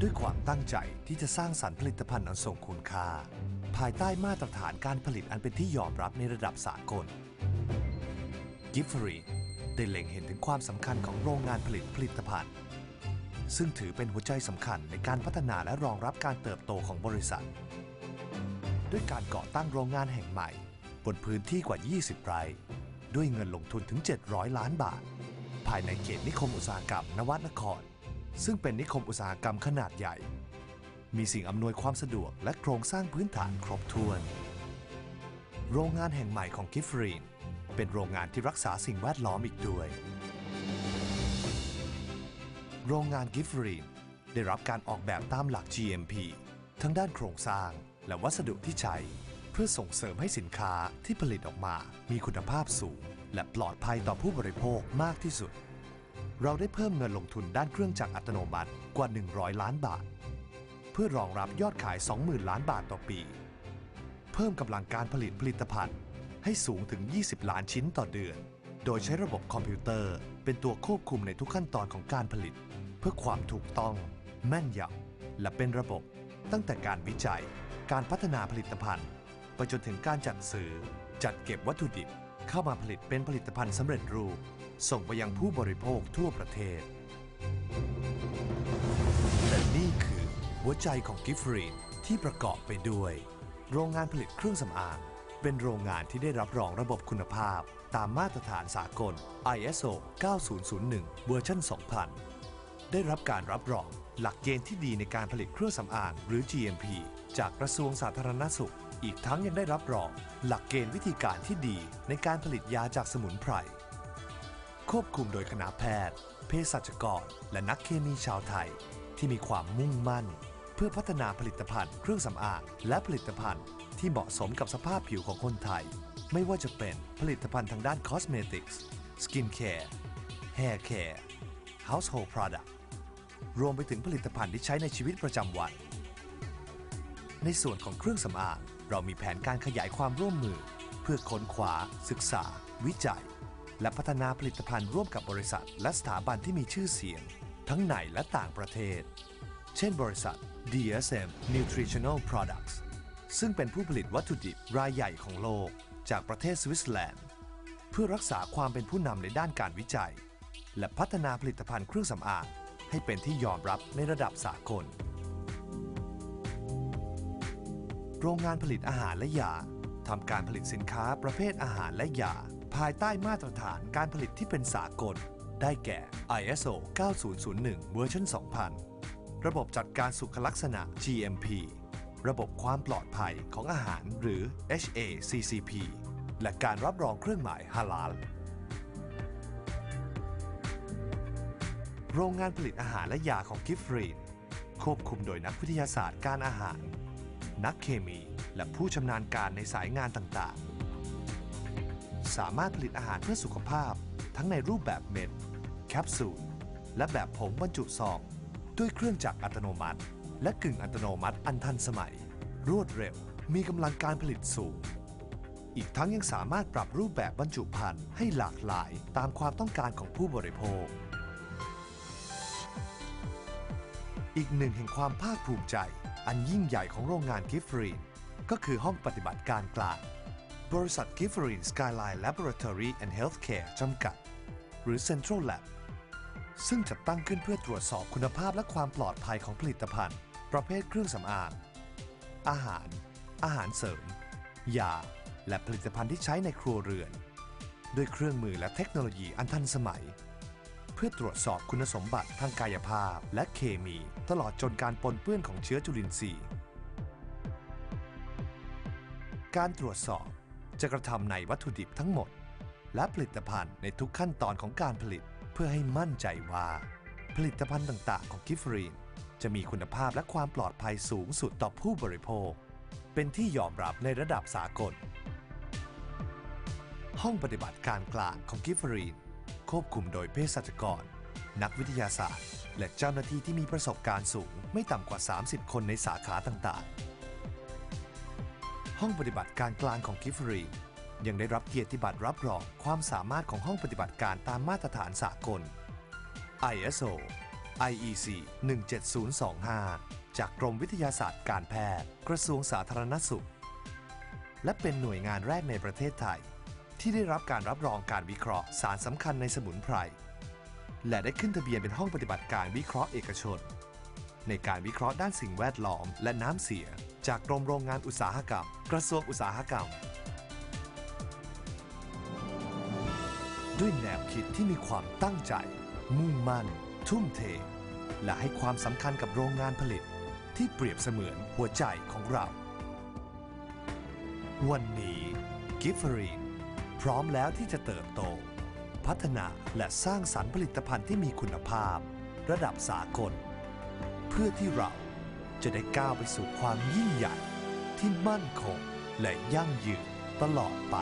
ด้วยความตั้งใจที่จะสร้างสรรค์ผลิตภัณฑ์อันทรงคุณค่า ภายใต้มาตรฐานการผลิตอันเป็นที่ยอมรับในระดับสากล กิฟฟรีได้เล็งเห็นถึงความสำคัญของโรงงานผลิตผลิตภัณฑ์ ซึ่งถือเป็นหัวใจสำคัญในการพัฒนาและรองรับการเติบโตของบริษัท ด้วยการก่อตั้งโรงงานแห่งใหม่ บนพื้นที่กว่า 20 ไร่ ด้วยเงินลงทุนถึง 700 ล้านบาท ภายในเขตนิคมอุตสาหกรรมนวัดนคร ซึ่งเป็นนิคมอุตสาหกรรมขนาดใหญ่ มีสิ่งอำนวยความสะดวกและโครงสร้างพื้นฐานครบถ้วน โรงงานแห่งใหม่ของกิฟฟรีน เป็นโรงงานที่รักษาสิ่งแวดล้อมอีกด้วย โรงงานกิฟฟรีนได้รับการออกแบบตามหลัก GMP ทั้งด้านโครงสร้างและวัสดุที่ใช้ เพื่อส่งเสริมให้สินค้าที่ผลิตออกมา มีคุณภาพสูง และปลอดภัยต่อผู้บริโภคมากที่สุด เราได้เพิ่มเงินลงทุนด้านเครื่องจักรอัตโนมัติกว่า 100 ล้านบาท เพื่อรองรับยอดขาย 20,000 ล้านบาทต่อปี เพิ่มกำลังการผลิตผลิตภัณฑ์ ให้สูงถึง 20 ล้านชิ้นต่อเดือน โดยใช้ระบบคอมพิวเตอร์ เป็นตัวควบคุมในทุกขั้นตอนของการผลิต เพื่อความถูกต้อง แม่นยำและเป็นระบบ ตั้งแต่การวิจัย การพัฒนาผลิตภัณฑ์ ไปจนถึงการจัดซื้อจัดเก็บวัตถุดิบ เข้ามาผลิตเป็นผลิตภัณฑ์สำเร็จรูป ส่งไปยังผู้บริโภคทั่วประเทศ และนี่คือหัวใจของกิฟฟรีนที่ประกอบไปด้วย โรงงานผลิตเครื่องสำอาง เป็นโรงงานที่ได้รับรองระบบคุณภาพ ตามมาตรฐานสากล ISO 9001 เวอร์ชัน2000 ได้รับการรับรองหลักเกณฑ์ที่ดีในการผลิตเครื่องสำอางหรือ GMP จากกระทรวงสาธารณสุข อีกทั้งยังได้รับรอง หลักเกณฑ์วิธีการที่ดีในการผลิตยาจากสมุนไพร ควบคุมโดยคณะแพทย์ เภสัชกร และนักเคมีชาวไทย ที่มีความมุ่งมั่น เพื่อพัฒนาผลิตภัณฑ์เครื่องสำอางและผลิตภัณฑ์ที่เหมาะสมกับสภาพผิวของคนไทย ไม่ว่าจะเป็นผลิตภัณฑ์ทางด้านคอสเมติกส์สกินแคร์แฮร์แคร์ household product รวมไปถึงผลิตภัณฑ์ที่ใช้ในชีวิตประจำวัน ในส่วนของเครื่องสำอางเรามีแผนการขยายความร่วมมือ เพื่อค้นคว้าศึกษา วิจัย และพัฒนาผลิตภัณฑ์ร่วมกับบริษัท และสถาบันที่มีชื่อเสียง ทั้งในและต่างประเทศ เช่นบริษัท DSM Nutritional Products ซึ่งเป็นผู้ผลิตวัตถุดิบรายใหญ่ของโลก จากประเทศสวิตเซอร์แลนด์ เพื่อรักษาความเป็นผู้นำในด้านการวิจัย และพัฒนาผลิตภัณฑ์เครื่องสำอางให้เป็นที่ยอมรับในระดับสากล โรงงานผลิตอาหารและยา ทำการผลิตสินค้าประเภทอาหารและยา ภายใต้มาตรฐานการผลิตที่เป็นสากล ได้แก่ ISO 9001เวอร์ชัน2000 ระบบจัดการสุขลักษณะ GMP ระบบความปลอดภัยของอาหารหรือ HACCP และการรับรองเครื่องหมายฮาลาล โรงงานผลิตอาหารและยาของกิฟฟรีนควบคุมโดยนักวิทยาศาสตร์การอาหาร นักเคมี และผู้ชำนาญการในสายงานต่างๆ สามารถผลิตอาหารเพื่อสุขภาพ ทั้งในรูปแบบเม็ด แคปซูล และแบบผงบรรจุซอง ด้วยเครื่องจักรอัตโนมัติ และกึ่งอัตโนมัติอันทันสมัย รวดเร็ว มีกำลังการผลิตสูง อีกทั้งยังสามารถปรับรูปแบบบรรจุภัณฑ์ให้หลากหลายตามความต้องการของผู้บริโภค อีกหนึ่งแห่งความภาคภูมิใจ อันยิ่งใหญ่ของโรงงานกิฟฟรีน ก็คือห้องปฏิบัติการกลาง บริษัทกิฟฟรีนสกายไลน์ Laboratory and Healthcare จำกัด หรือ Central Lab ซึ่งจัดตั้งขึ้นเพื่อตรวจสอบคุณภาพและความปลอดภัยของผลิตภัณฑ์ ประเภทเครื่องสำอาง อาหาร อาหารเสริม ยา และผลิตภัณฑ์ที่ใช้ในครัวเรือน ด้วยเครื่องมือและเทคโนโลยีอันทันสมัย เพื่อตรวจสอบคุณสมบัติทางกายภาพและเคมี ตลอดจนการปนเปื้อนของเชื้อจุลินทรีย์ การตรวจสอบจะกระทำในวัตถุดิบทั้งหมด และผลิตภัณฑ์ในทุกขั้นตอนของการผลิต เพื่อให้มั่นใจว่า ผลิตภัณฑ์ต่าง ๆ ของกิฟฟรีน จะมีคุณภาพและความปลอดภัยสูงสุดต่อผู้บริโภค เป็นที่ยอมรับในระดับสากล ห้องปฏิบัติการกลางของกิฟฟรีน ควบคุมโดยเภสัชกร นักวิทยาศาสตร์ และเจ้าหน้าที่ที่มีประสบการณ์สูงไม่ต่ำกว่า 30 คนในสาขาต่าง ๆ ห้องปฏิบัติการกลางของกิฟฟรี ยังได้รับเกียรติบัตรรับรองความสามารถของห้องปฏิบัติการตามมาตรฐานสากล ISO IEC 17025 จากกรมวิทยาศาสตร์การแพทย์ กระทรวงสาธารณสุข และเป็นหน่วยงานแรกในประเทศไทย ที่ได้รับการรับรองการวิเคราะห์สารสำคัญในสมุนไพร และได้ขึ้นทะเบียนเป็นห้องปฏิบัติการวิเคราะห์เอกชน ในการวิเคราะห์ด้านสิ่งแวดล้อมและน้ำเสีย จากกรมโรงงานอุตสาหกรรม กระทรวงอุตสาหกรรม ด้วยแนวคิดที่มีความตั้งใจ มุ่งมั่น ทุ่มเท และให้ความสำคัญกับโรงงานผลิต ที่เปรียบเสมือนหัวใจของเรา วันนี้กิฟฟรีนพร้อมแล้วที่จะเติบโต พัฒนาและสร้างสรรค์ผลิตภัณฑ์ที่มีคุณภาพ ระดับสากล เพื่อที่เรา จะได้ก้าวไปสู่ความยิ่งใหญ่ที่มั่นคงและยั่งยืนตลอดไป